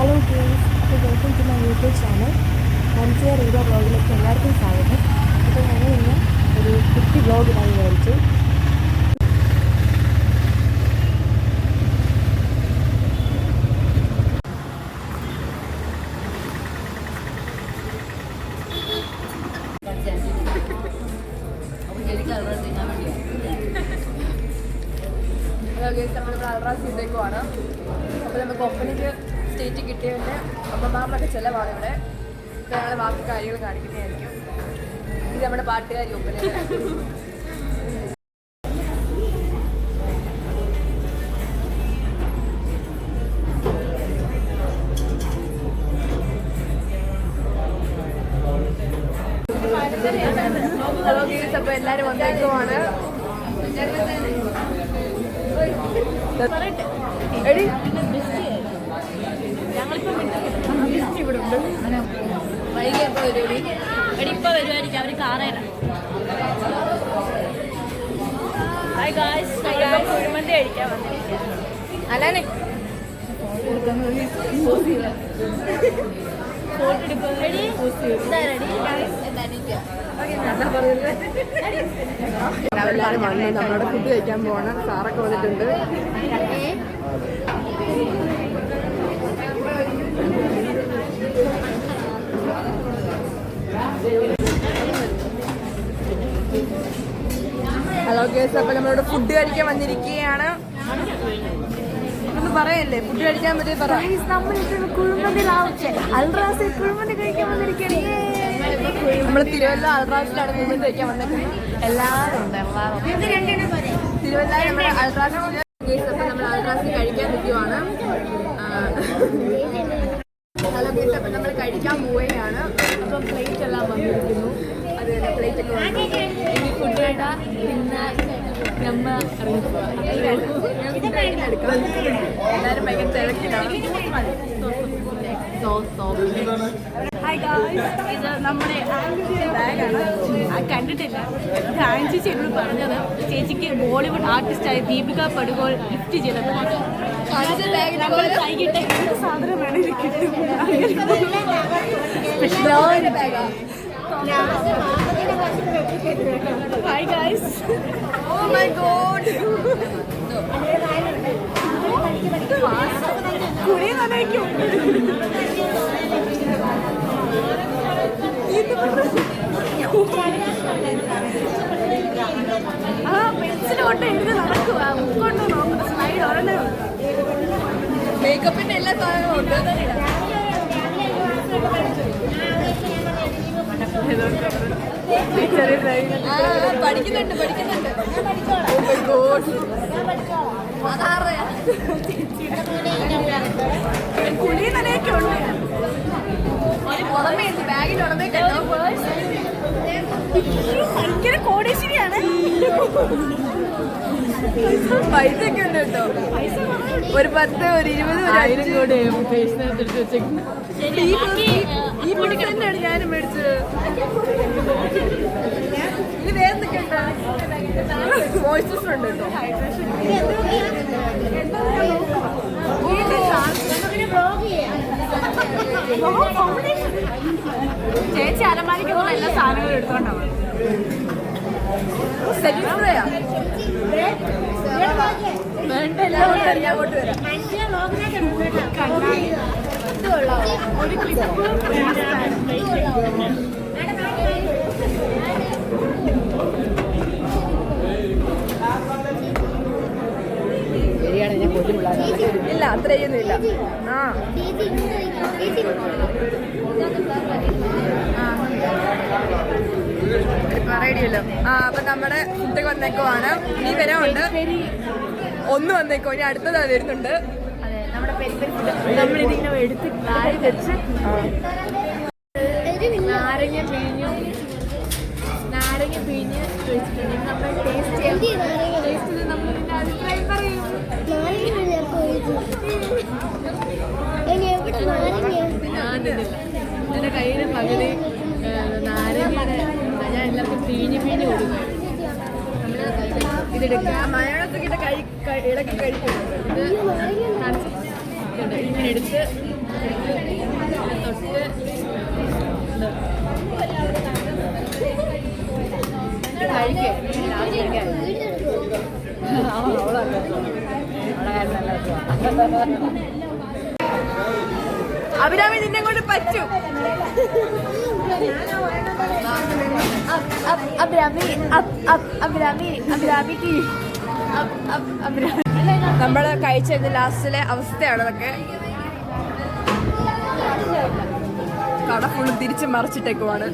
Hello guys അപ്പോൾ welcome to my YouTube channel Mansiya Reeda ബ്ലോഗിലേക്ക് എല്ലാവർക്കും സ്വാഗതം. അപ്പോൾ ഞങ്ങൾ ഇന്ന് ഒരു കുട്ടി ബ്ലോഗ് ഇടാൻ വിചാരിച്ചു. നമ്മളിവിടെ അൾട്രാസ് ചെയ്തേക്കുവാണ്. അപ്പോൾ നമുക്ക് ഒപ്പനയ്ക്ക് സ്റ്റേറ്റ് കിട്ടിയതിന്റെ അമ്മമാരുടെ ചിലവാണ് ഇവിടെ. ഇപ്പം ഞങ്ങൾ ബാക്കി കാര്യങ്ങൾ കാണിക്കുന്നതായിരിക്കും. ഇത് നമ്മുടെ പാട്ടുകാരി ഒപ്പന അപ്പോൾ എല്ലാവരും വന്നേക്കുവാണ്. എടി വരുമായിരിക്കും അവർ എല്ലാവരും വന്ന് നമ്മളോട് ഫുഡ് കഴിക്കാൻ പോകണം സാറൊക്കെ വന്നിട്ടുണ്ട് ഹലോ കേസ് അപ്പൊ നമ്മളോട് ഫുഡ് കഴിക്കാൻ വന്നിരിക്കുകയാണ്. ഒന്ന് പറയല്ലേ? ഫുഡ് കഴിക്കാൻ പറ്റിയ പറ. കുഴിമന്തി അൽറാസ് കുഴിമന്തി കഴിക്കാൻ വന്നിരിക്കുകയാണ്. നമ്മൾ തിരുവല്ല അൾട്രാസിലാണ് കുഴിമന്തി കഴിക്കാൻ വന്നിരിക്കുന്നത്. എല്ലാവരും ഉണ്ട് എല്ലാവരും തിരുവല്ല നമ്മൾ അപ്പൊ നമ്മൾ അൾട്രാസിൽ കഴിക്കാൻ നിൽക്കുവാണ് ഹലോ കേസ് അപ്പൊ നമ്മൾ കഴിക്കാൻ പോവുകയാണ്. അപ്പം പ്ലേറ്റ് എല്ലാം വന്നിരിക്കുന്നു. അത് പ്ലേറ്റ് ഒക്കെ വന്നു. ഇനി ഫുഡ് വേണ്ട. പിന്നെ നമ്മ എല്ലാവരും ഭയങ്കര തിരക്കിലാണ്. ഇത് നമ്മുടെ ബാഗാണ്. കണ്ടിട്ടില്ല. ആന്റി ചേച്ചിയോട് പറഞ്ഞത്. ചേച്ചിക്ക് ബോളിവുഡ് ആർട്ടിസ്റ്റായ ദീപിക പടുകോൾ ഗിഫ്റ്റ് ചെയ്ത hi guys oh my god കുറെ നനയ്ക്കും ആ പെൻസിലോട്ട് എഴുതി നടക്കുക കൊണ്ട് നോക്കുന്ന സ്ലൈഡ് ഒരെണ്ണേ ഉള്ളൂ മേക്കപ്പിന്റെ എല്ലാ സാധനങ്ങളും ഉണ്ട് ആ, പഠിക്കുന്നുണ്ട് പഠിക്കുന്നുണ്ട്. Oh. കുളി നനയൊക്കെ ഉണ്ട്. പുറമേ ഉണ്ട്, ബാഗിന്റെ ഉടമേ കണ്ടോ ഭയങ്കര കോടേശ്വരിയാണ്. പൈസ ഒക്കെ ഉണ്ട് കേട്ടോ. ഒരു പത്ത് ഒരു ഇരുപത് ആയിരം കൂടെ ഈ തന്നെയാണ് ഞാനും മേടിച്ചത്? ഇത് വേറെ എന്തൊക്കെയുണ്ട് മോയ്സ്ചറൈസർ ഉണ്ട് കേട്ടോ. ചേച്ചി അലമാരിക്കുള്ള എല്ലാ സാധനങ്ങളും എടുത്തോണ്ടാവും സെറ്റിംഗ് ഉണ്ട് ഞാൻ വരാം ഒരു ക്ലിപ്പ് ഇല്ല ചെയ്യുന്നില്ല ആ. റെഡിയല്ലോ. ആ അപ്പൊ നമ്മുടെ ഫുഡ് വന്നേക്കുവാണ്. ഇനി വരാനുണ്ട്. ഒന്ന് വന്നേക്കോ ഇനി അടുത്തത് വരുന്നുണ്ട്. നമ്മളിതിങ്ങനെ എടുത്ത് കാരി വെച്ച് നാരങ്ങ പിഴിഞ്ഞു നാരങ്ങ പിഴിഞ്ഞ് വെച്ചിട്ടുണ്ട്. നമ്മൾ ടേസ്റ്റ് ടേസ്റ്റ് ചെയ്ത് നമ്മൾ ഇതിന്റെ അഭിപ്രായം പറയും. ഞാൻ എന്റെ കയ്യിൽ പകുതി. എല്ലാവർക്കും പിഴിഞ്ഞ് പിഴിഞ്ഞ് കൊടുക്കും. ഇതെടുക്കുക നിന്നെ കൊണ്ട് പറ്റും. നമ്മൾ കഴിച്ചത് ലാസ്റ്റിലെ അവസ്ഥയാണ് അതൊക്കെ കട ഫുള്ള് തിരിച്ച് മറിച്ചിട്ടേക്കുവാണ്.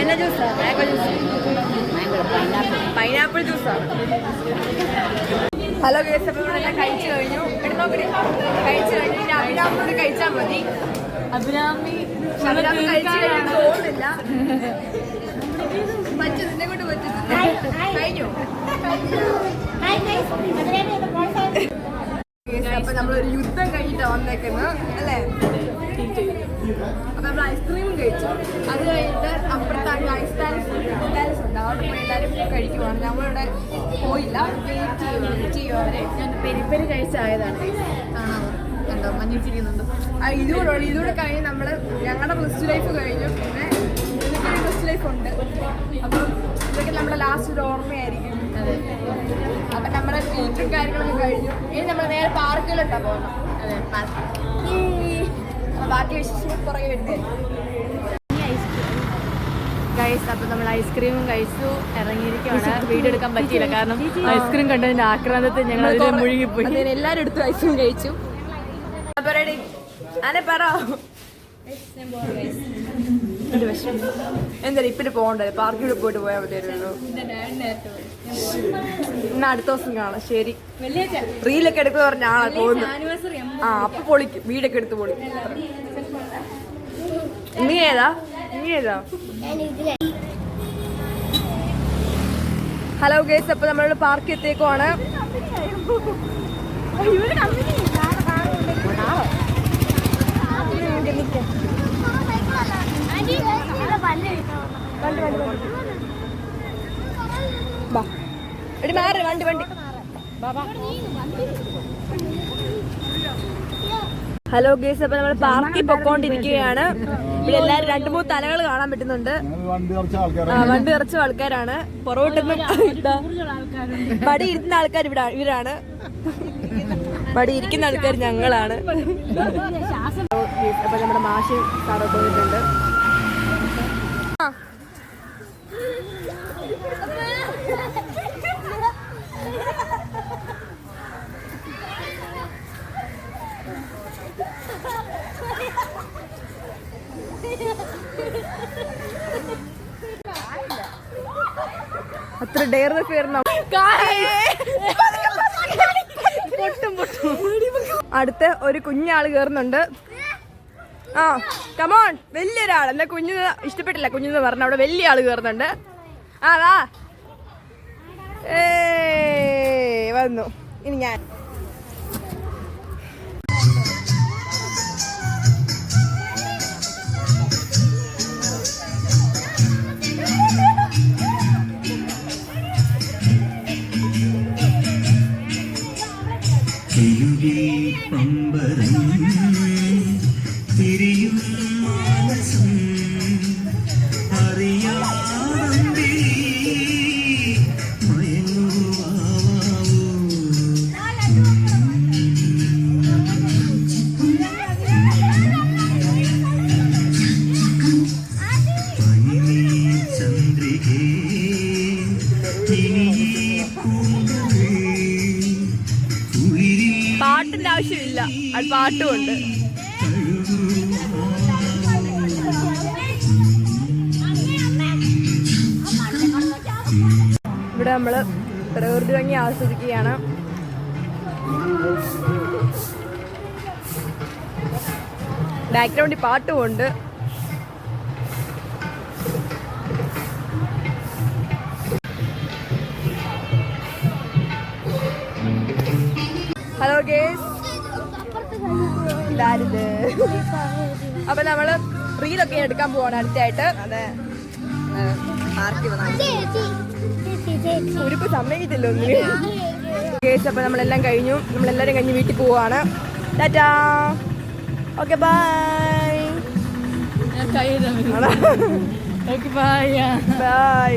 എന്നാ ജ്യൂസാ മാംഗോ ജ്യൂസ് പൈനാപ്പിൾ ജ്യൂസാണ് ഹലോ ഗേസ് അപ്പോൾ ഇവിടെല്ലാം കഴിച്ചു കഴിഞ്ഞു. ഇവിടെ നോക്കണേ കഴിച്ചു കഴിഞ്ഞു ഇനി അഭിരാമിനോട് കഴിച്ചാൽ മതി. അഭിരാമി അഭിരാമി കഴിച്ചു കഴിഞ്ഞു തോന്നുന്നില്ല പറ്റും നിന്നെ കൊണ്ട് പറ്റും. കഴിഞ്ഞു? അപ്പൊ നമ്മളൊരു യുദ്ധം കഴിഞ്ഞിട്ടാ വന്നേക്കുന്നത് അല്ലേ? അപ്പൊ നമ്മൾ ഐസ്ക്രീമും കഴിച്ചു. അത് കഴിഞ്ഞിട്ട് അപ്പുറത്ത് ഐസ് പാലസ് പാലസ് ഉണ്ട്. അവിടെ പോയി എല്ലാവരും കഴിക്കുവാണ്. നമ്മളിവിടെ പോയില്ല. വെയിറ്റ് ചെയ്യും വെയിറ്റ് ചെയ്യും അവരെ. ഞാൻ പെരിപ്പരി കഴിച്ചായതാണ്. കാണാമോ കണ്ടോ? മഞ്ഞിച്ചിരിക്കുന്നുണ്ട്. ആ ഇതുകൂടെ ഉള്ളു. ഇതുകൂടെ കഴിഞ്ഞ് നമ്മൾ ഞങ്ങളുടെ പ്ലസ് ലൈഫ് കഴിഞ്ഞു. പിന്നെ പ്ലസ് ലൈഫ് ഉണ്ട്. അപ്പം ഇതൊക്കെ നമ്മുടെ ലാസ്റ്റ് ഒരു ഓർമ്മയായിരിക്കും. അപ്പം നമ്മുടെ ഫീറ്റും കാര്യങ്ങളൊക്കെ കഴിഞ്ഞു. ഇനി നമ്മൾ നേരെ പാർക്കിലോട്ടാ പോകണം അതെ പാർക്ക്. ബാക്കി വിശേഷം പുറകെ വരുന്നതായിരിക്കും ഗൈസ് അപ്പൊ നമ്മൾ ഐസ്ക്രീമും കഴിച്ചു. ഇറങ്ങിയിരിക്കുകയാണ് വീഡിയോ എടുക്കാൻ പറ്റിയില്ല. കാരണം ഐസ്ക്രീം കണ്ടതിന്റെ ആക്രാന്തത്തിൽ ഞങ്ങൾ അതിൽ മുഴുകിപ്പോയി. എല്ലാരും എടുത്തു ഐസ്ക്രീം കഴിച്ചു. അനെ പറ. എന്താ ഇപ്പിട്ട് പോകണ്ടേ? പാർക്കിൽ പോയിട്ട് പോയാൽ മതിയായിരുന്നു എന്നാ അടുത്ത ദിവസം കാണാം. ശരി. റീലൊക്കെ എടുക്കുക പറഞ്ഞ ആളാ തോന്നുന്നു. ആ അപ്പൊ പൊളിക്കും. വീടൊക്കെ എടുത്ത് പൊളിക്കും. നീ ഏതാ? നീ ഏതാ? ഹലോ ഗേസ് അപ്പൊ നമ്മളുടെ പാർക്ക് എത്തിയേക്കുവാണ് ബാ എടി മാറി വണ്ടി വണ്ടി ഹലോ ഗേസ് അപ്പൊ നമ്മൾ പാർക്കിൽ പൊക്കോണ്ടിരിക്കുകയാണ്. ഇവിടെ എല്ലാരും രണ്ടു മൂന്ന് തലകൾ കാണാൻ പറ്റുന്നുണ്ട്. വണ്ടി കുറച്ച് ആ, വണ്ടി നിറച്ച ആൾക്കാരാണ്. പുറകോട്ടൊന്നും പടി ഇരുന്ന ആൾക്കാർ ഇവിടെ ഇവരാണ്. പടി ഇരിക്കുന്ന ആൾക്കാർ ഞങ്ങളാണ്. അപ്പൊ നമ്മുടെ മാഷി സാറൊക്കെ വന്നിട്ടുണ്ട്. ഡെയർ ഫിയർന്ന അടുത്ത് ഒരു കുഞ്ഞാൾ കേറുന്നുണ്ട്. ആ കമോൺ വലിയൊരാൾ എന്നാ കുഞ്ഞിന് ഇഷ്ടപ്പെട്ടില്ല? കുഞ്ഞിന്ന് പറഞ്ഞ അവിടെ വലിയ ആൾ കേറുന്നുണ്ട്. ആ വാ. ഏ വന്നു. ഇനി ഞാൻ പാട്ടിന്റെ ആവശ്യമില്ല. പാട്ടുമുണ്ട്. ഇവിടെ നമ്മൾ പ്രകൃതി ഭംഗി ആസ്വദിക്കുകയാണ്. ബാക്ക്ഗ്രൗണ്ടിൽ പാട്ടുമുണ്ട്. ഗേസ്. ഇതാരിത്? അപ്പൊ നമ്മൾ റീലൊക്കെ എടുക്കാൻ പോവാണ് അടുത്തായിട്ട്. അതെ. ഉരുപ്പ് സമ്മതിക്കില്ല ഒന്നിന് കേസ് അപ്പൊ നമ്മളെല്ലാം കഴിഞ്ഞു. നമ്മളെല്ലാരും കഴിഞ്ഞ് വീട്ടിൽ പോവാണ്. Tata. Okay bye. Bye. Bye.